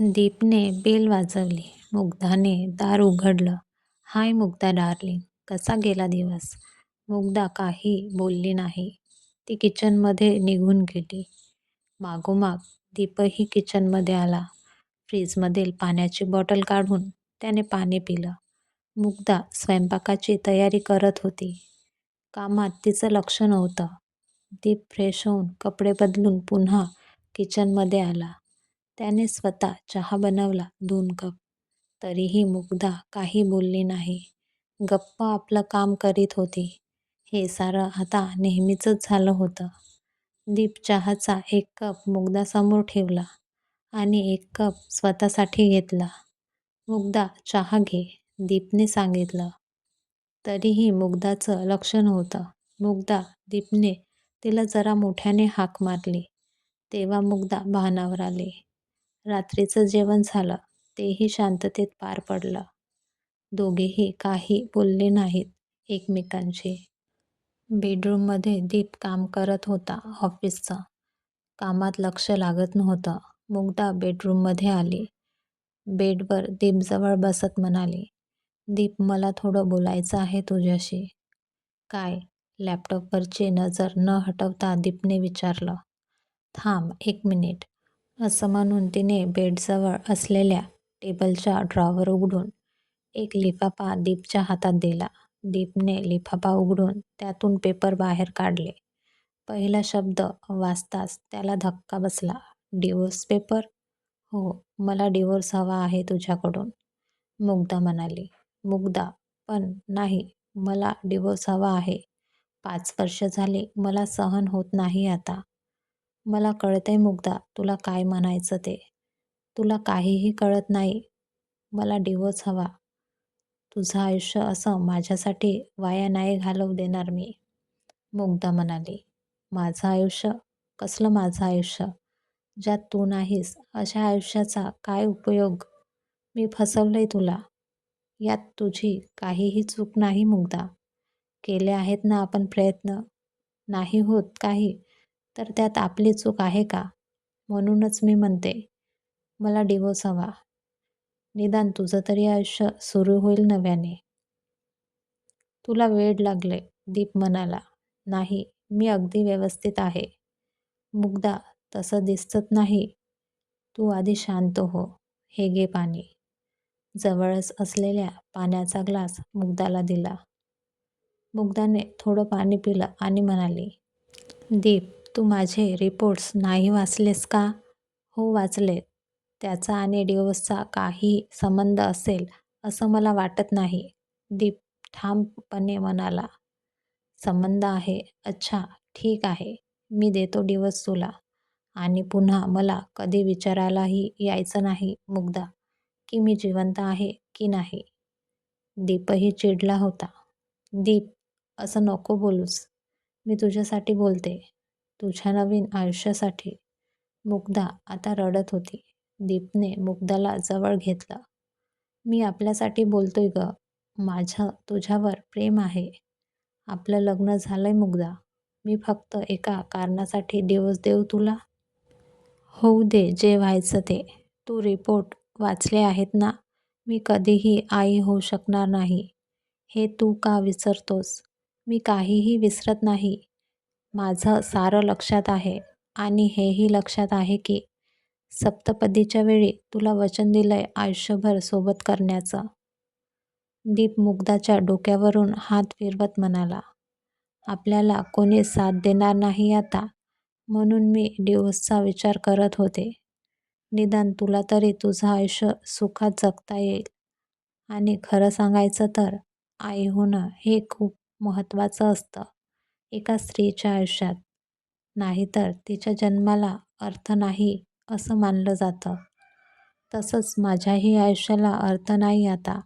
दीपने bell वाजवली. मुग्धाने दार उघडलं. हाय मुग्धा डार्लिंग, कसा गेला दिवस? मुग्धा काही बोलली नाही. ती किचनमध्ये निघून गेली. मागोमाग दीपही किचनमध्ये आला. फ्रीजमधील पाण्याची बॉटल काढून त्याने पाणी पिलं. मुग्धा स्वयंपाकाची तयारी करत होती. कामात तिचं लक्ष नव्हतं. दीप फ्रेश होऊन कपडे बदलून पुन्हा किचनमध्ये आला. त्याने स्वतः चहा बनवला दोन कप. तरीही मुग्धा काही बोलली नाही. गप्प आपलं काम करीत होती. हे सारं आता नेहमीचंच झालं होतं. दीप चहाचा एक कप मुग्धासमोर ठेवला आणि एक कप स्वतःसाठी घेतला. मुग्धा चहा घे, दीपने सांगितलं. तरीही मुग्धाचं लक्ष नव्हतं. मुग्धा दीपने तिला जरा मोठ्याने हाक मारली तेव्हा मुग्धा भानावर आली. रात्रीचं जेवण झालं. तेही शांततेत पार पडलं. दोघेही काही बोलले नाहीत एकमेकांशी. बेडरूममध्ये दीप काम करत होता ऑफिसचं. कामात लक्ष लागत नव्हतं. मुग्धा बेडरूममध्ये आली. बेडवर दीपजवळ बसत म्हणाली. दीप मला थोडं बोलायचं आहे तुझ्याशी. काय? लॅपटॉपवरची नजर न हटवता दीपने विचारलं. थांब एक मिनिट, असं म्हणून तिने बेडजवळ असलेल्या टेबलच्या ड्रॉवर उघडून एक लिफाफा दीपच्या हातात दिला. दीपने लिफाफा उघडून त्यातून पेपर बाहेर काढले. पहिला शब्द वाचताच त्याला धक्का बसला. Divorce paper? हो, मला डिव्होर्स हवा आहे तुझ्याकडून, मुग्धा म्हणाली. मुग्धा पण नाही, मला डिव्होर्स हवा आहे. पाच वर्ष झाली मला सहन होत नाही आता. मला कळतंय मुग्धा तुला काय म्हणायचं ते. तुला काहीही कळत नाही. मला डिवोर्स हवा. तुझं आयुष्य असं माझ्यासाठी वाया नाही घालवू देणार मी, मुग्धा म्हणाली. माझं आयुष्य? कसलं माझं आयुष्य? ज्यात तू नाहीस अशा आयुष्याचा काय उपयोग? मी फसवलंय तुला. यात तुझी काहीही चूक नाही मुग्धा. केले आहेत ना आपण प्रयत्न. नाही होत काही तर त्यात आपली चूक आहे का? म्हणूनच मी म्हणते, मला डिवोर्स हवा. निदान तुझं तरी आयुष्य सुरू होईल नव्याने. तुला वेड लागले दीप म्हणाला. नाही, मी अगदी व्यवस्थित आहे. मुग्धा तसं दिसत नाही. तू आधी शांत हो. हे घे पाणी. जवळच असलेल्या पाण्याचा ग्लास मुग्धाला दिला. मुग्धाने थोडं पाणी पिलं आणि म्हणाली. दीप तू माझे रिपोर्ट्स नाही वाचलेस का? हो वाचले त्याचा आणि डिओसचा काही संबंध असेल असं मला वाटत नाही, दीप ठामपणे म्हणाला. संबंध आहे? अच्छा, ठीक आहे. मी देतो डिवस तुला. आणि पुन्हा मला कधी विचारायलाही यायचं नाही मुग्धा, की मी जिवंत आहे की नाही. दीपही चिडला होता. दीप, असं नको बोलूस. मी तुझ्यासाठी बोलते. तुझ्या नवीन आयुष्यासाठी. मुग्धा आता रडत होती. दीपने मुग्धाला जवळ घेतलं. मी आपल्यासाठी बोलतोय गं. माझं तुझ्यावर प्रेम आहे. आपलं लग्न झालंय मुग्धा. मी फक्त एका कारणासाठी दिवस देऊ तुला? होऊ दे जे व्हायचं ते. तू रिपोर्ट वाचले आहेत ना? मी कधीही आई होऊ शकणार नाही. हे तू का विसरतोस? मी काहीही विसरत नाही. माझं सारं लक्षात आहे आणि हेही लक्षात आहे की सप्तपदीच्या वेळी तुला वचन दिलंय आयुष्यभर सोबत करण्याचं. दीप मुग्धाच्या डोक्यावरून हात फिरवत म्हणाला. आपल्याला कोणी साथ देणार नाही आता, म्हणून मी डिव्होर्सचा विचार करत होते. निदान तुला तरी तुझं आयुष्य सुखात जगता येईल. आणि खरं सांगायचं तर आई होणं हे खूप महत्त्वाचं असतं एका स्त्रीच्या आयुष्यात. नाहीतर तिच्या जन्माला अर्थ नाही असं मानलं जातं. तसंच माझ्याही आयुष्याला अर्थ नाही आता.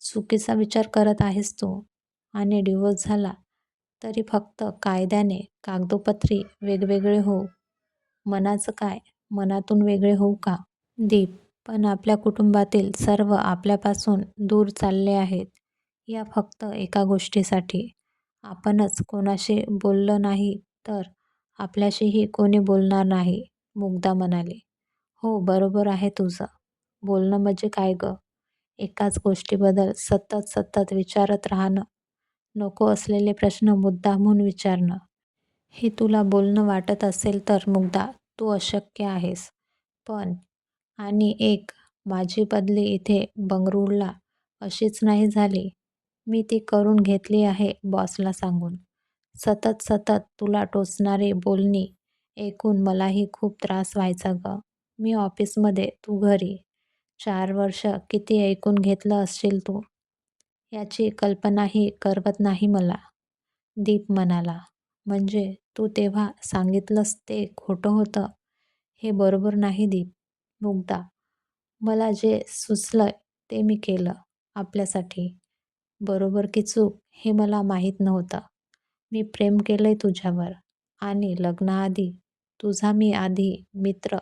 चुकीचा विचार करत आहेस तू. आणि डिवोर्स झाला तरी फक्त कायद्याने कागदोपत्री वेगवेगळे होऊ. मनाचं काय, मनातून वेगळे होऊ का? दीप, पण आपल्या कुटुंबातील सर्व आपल्यापासून दूर चालले आहेत या फक्त एका गोष्टीसाठी. आपणच कोणाशी बोललं नाही तर आपल्याशीही कोणी बोलणार नाही, मुग्धा म्हणाली. हो बरोबर आहे तुझं. बोलणं म्हणजे काय गं? एकाच गोष्टीबद्दल सतत सतत विचारत राहणं. नको असलेले प्रश्न मुद्दामहून विचारणं. हे तुला बोलणं वाटत असेल तर मुग्धा तू अशक्य आहेस. पण आणि एक माझी बदली इथे बंगळुरूला अशीच नाही झाली. मी ती करून घेतली आहे बॉसला सांगून. सतत सतत तुला टोचणारे बोलणी ऐकून मलाही खूप त्रास व्हायचा गं. मी ऑफिसमध्ये तू घरी. चार वर्ष किती ऐकून घेतलं असशील तू? याची कल्पनाही करवत नाही मला. दीप म्हणाला म्हणजे तू तेव्हा सांगितलंस ते खोटं होतं? हे बरोबर नाही दीप. मुग्धा मला जे सुचलं ते मी केलं आपल्यासाठी. बरोबर की चूक हे मला माहीत नव्हतं. मी प्रेम केलंय तुझ्यावर आणि लग्नाआधी तुझा मी आधी मित्र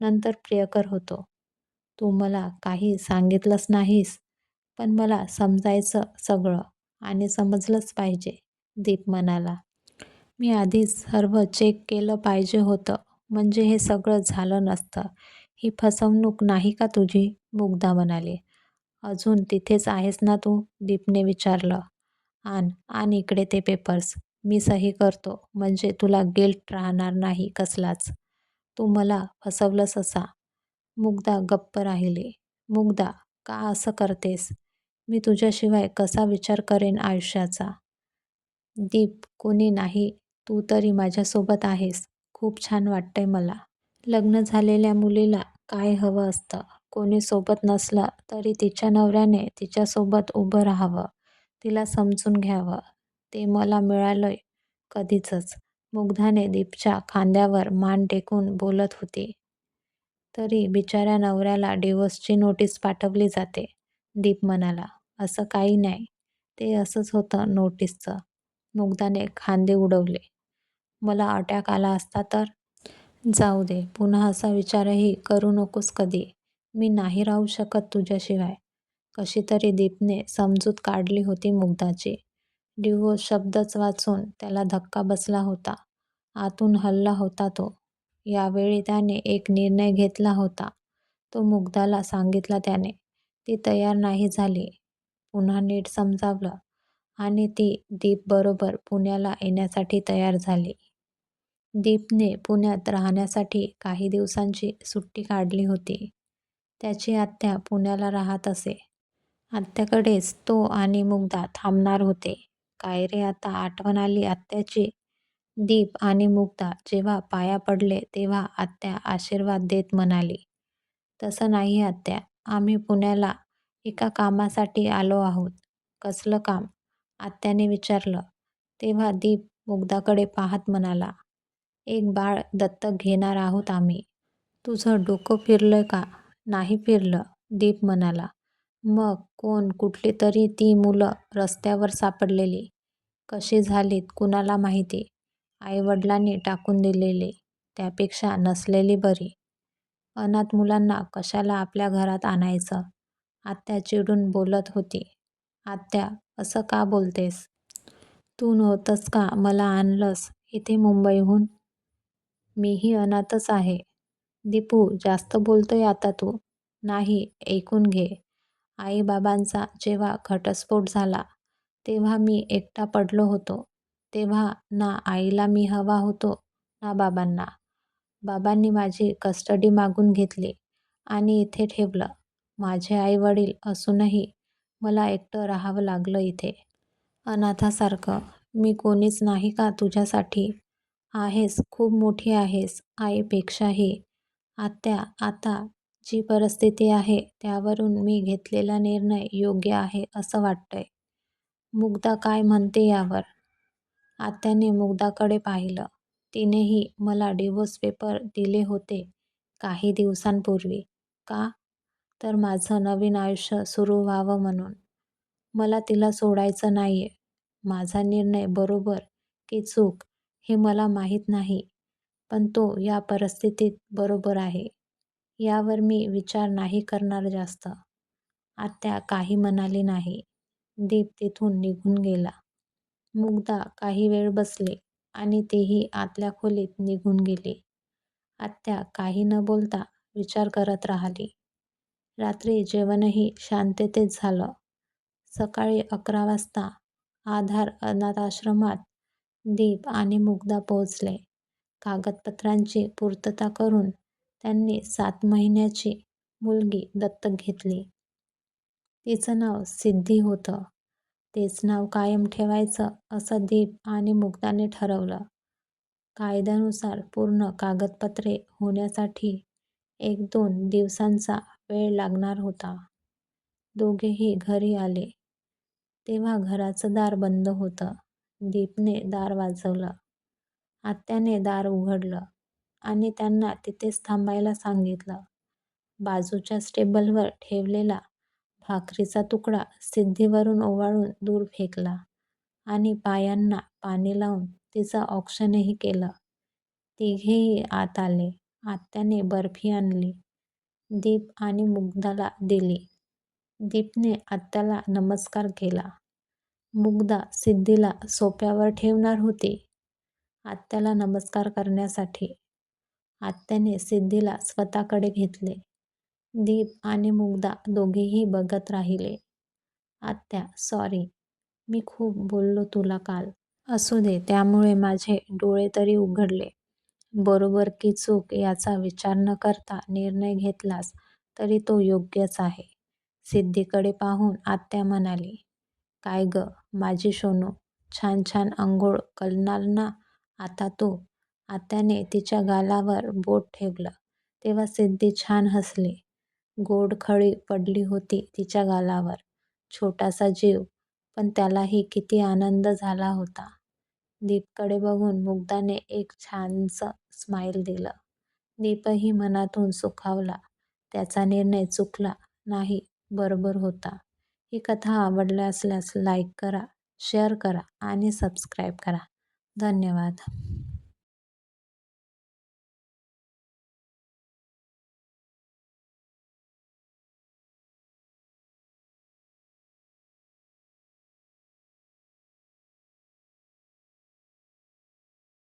नंतर प्रियकर होतो. तू मला काही सांगितलंच नाहीस पण मला समजायचं सगळं आणि समजलंच पाहिजे दीप म्हणाला मी आधीच सर्व चेक केलं पाहिजे होतं म्हणजे हे सगळं झालं नसतं. ही फसवणूक नाही का तुझी? मुग्धा म्हणाली. अजून तिथेच आहेस ना तू? दीपने विचारलं. आण आण इकडे ते पेपर्स मी सही करतो. म्हणजे तुला गिल्ट राहणार नाही कसलाच. तू मला फसवलंस असा. मुग्धा गप्प राहिली. मुग्धा का असं करतेस? मी तुझ्याशिवाय कसा विचार करेन आयुष्याचा? दीप कोणी नाही. तू तरी माझ्यासोबत आहेस. खूप छान वाटतंय मला. लग्न झालेल्या मुलीला काय हवं असतं? कोणी सोबत नसलं तरी तिच्या नवऱ्याने तिच्यासोबत उभं राहावं तिला समजून घ्यावं. ते मला मिळालंय कधीचच. मुग्धाने दीपच्या खांद्यावर मान टेकून बोलत होती. तरी बिचाऱ्या नवऱ्याला डिवोर्सची नोटीस पाठवली जाते. दीप म्हणाला असं काही नाही. ते असंच होतं नोटीसचं मुग्धाने खांदे उडवले. मला अटॅक आला असता तर? जाऊ दे. पुन्हा असा विचारही करू नकोस कधी. मी नाही राहू शकत तुझ्याशिवाय. कशी तरी दीपने समजूत काढली होती मुग्धाची. डिवोर्स शब्दच वाचून त्याला धक्का बसला होता. आतून हल्ला होता तो. यावेळी त्याने एक निर्णय घेतला होता. तो मुग्धाला सांगितला त्याने ती तयार नाही झाली. पुन्हा नीट समजावलं. आणि ती दीपबरोबर पुण्याला येण्यासाठी तयार झाली. दीपने पुण्यात राहण्यासाठी काही दिवसांची सुट्टी काढली होती. त्याची आत्या पुण्याला राहत असे. आत्याकडेच तो आणि मुग्धा थांबणार होते. काय रे आता आठवण आली आत्याची? दीप आणि मुग्धा जेव्हा पाया पडले तेव्हा आत्या आशीर्वाद देत म्हणाली तसं नाही आत्या आम्ही पुण्याला एका कामासाठी आलो आहोत. कसलं काम? आत्याने विचारलं. तेव्हा दीप मुग्धाकडे पाहत म्हणाला एक बाळ दत्तक घेणार आहोत आम्ही. तुझं डोकं फिरलंय का? नाही फिरलं दीप म्हणाला मग कोण कुठली तरी ती मुलं रस्त्यावर सापडलेली. कशी झालीत कुणाला माहिती? आईवडिलांनी टाकून दिलेली. त्यापेक्षा नसलेली बरी. अनाथ मुलांना कशाला आपल्या घरात आणायचं? आत्या चिडून बोलत होती. आत्या असं का बोलतेस? तू नव्हतंस का मला आणलंस इथे मुंबईहून? मीही अनाथच आहे. दीपू जास्त बोलतोय आता तू. नाही ऐकून घे. आईबाबांचा जेव्हा घटस्फोट झाला तेव्हा मी एकटा पडलो होतो. तेव्हा ना आईला मी हवा होतो ना बाबांना. बाबांनी माझी कस्टडी मागून घेतली आणि इथे ठेवलं. माझे आई वडील असूनही मला एकटं राहावं लागलं इथे. अनाथासारखं. मी कोणीच नाही का तुझ्यासाठी? आहेस खूप मोठी आहेस आईपेक्षाही. आत्या आता जी परिस्थिती आहे त्यावरून मी घेतलेला निर्णय योग्य आहे असं वाटतंय. मुग्धा काय म्हणते यावर? आत्याने मुग्धाकडे पाहिलं. तिनेही मला डिवोर्स पेपर दिले होते काही दिवसांपूर्वी. का? तर माझं नवीन आयुष्य सुरू व्हावं म्हणून. मला तिला सोडायचं नाहीये. माझा निर्णय बरोबर की चूक हे मला माहीत नाही. पण तो या परिस्थितीत बरोबर आहे यावर मी विचार नाही करणार जास्त आत्या काही म्हणाली नाही दीप तिथून निघून गेला मुग्धा काही वेळ बसली आणि तीही आतल्या खोलीत निघून गेली आत्या काही न बोलता विचार करत राहिली. रात्री जेवणही शांततेत झालं. सकाळी अकरा वाजता आधार अनाथाश्रमात दीप आणि मुग्धा पोहोचले. कागदपत्रांची पूर्तता करून त्यांनी सात महिन्याची मुलगी दत्तक घेतली. तिचं नाव सिद्धी होतं. तेच नाव कायम ठेवायचं असं दीप आणि मुग्धाने ठरवलं. कायद्यानुसार पूर्ण कागदपत्रे होण्यासाठी एक-दोन दिवसांचा वेळ लागणार होता. दोघेही घरी आले, तेव्हा घराचं दार बंद होतं. दीपने दार वाजवलं. आत्याने दार उघडलं आणि त्यांना तिथेच थांबायला सांगितलं. बाजूच्याच टेबलवर ठेवलेला भाकरीचा तुकडा सिद्धीवरून ओवाळून दूर फेकला आणि पायांना पाणी लावून तिचं औक्षणही केलं. तिघेही आत आले. आत्याने बर्फी आणली. दीप आणि मुग्धाला दिली. दीपने आत्याला नमस्कार केला. मुग्धा सिद्धीला सोफ्यावर ठेवणार होती आत्याला नमस्कार करण्यासाठी. आत्याने सिद्धीला स्वतःकडे घेतले. दीप आणि मुग्धा दोघेही बघत राहिले. आत्या सॉरी, मी खूप बोललो तुला काल. असू दे, त्यामुळे माझे डोळे तरी उघडले. बरोबर की चूक याचा विचार न करता निर्णय घेतलास तरी तो योग्यच आहे. सिद्धीकडे पाहून आत्या म्हणाली. काय गं माझी सोनू, छान छान आंघोळ कलणार ना आता तू? आत्याने तिच्या गालावर बोट ठेवलं तेव्हा सिद्धी छान हसली. गोड खळी पडली होती तिच्या गालावर. छोटासा जीव, पण त्यालाही किती आनंद झाला होता. दीपकडे बघून मुग्धाने एक छानसं स्माईल दिलं. दीपही मनातून सुखावला. त्याचा निर्णय चुकला नाही, बरोबर होता. ही कथा आवडली असल्यास लाईक करा, शेअर करा आणि सबस्क्राईब करा. धन्यवाद.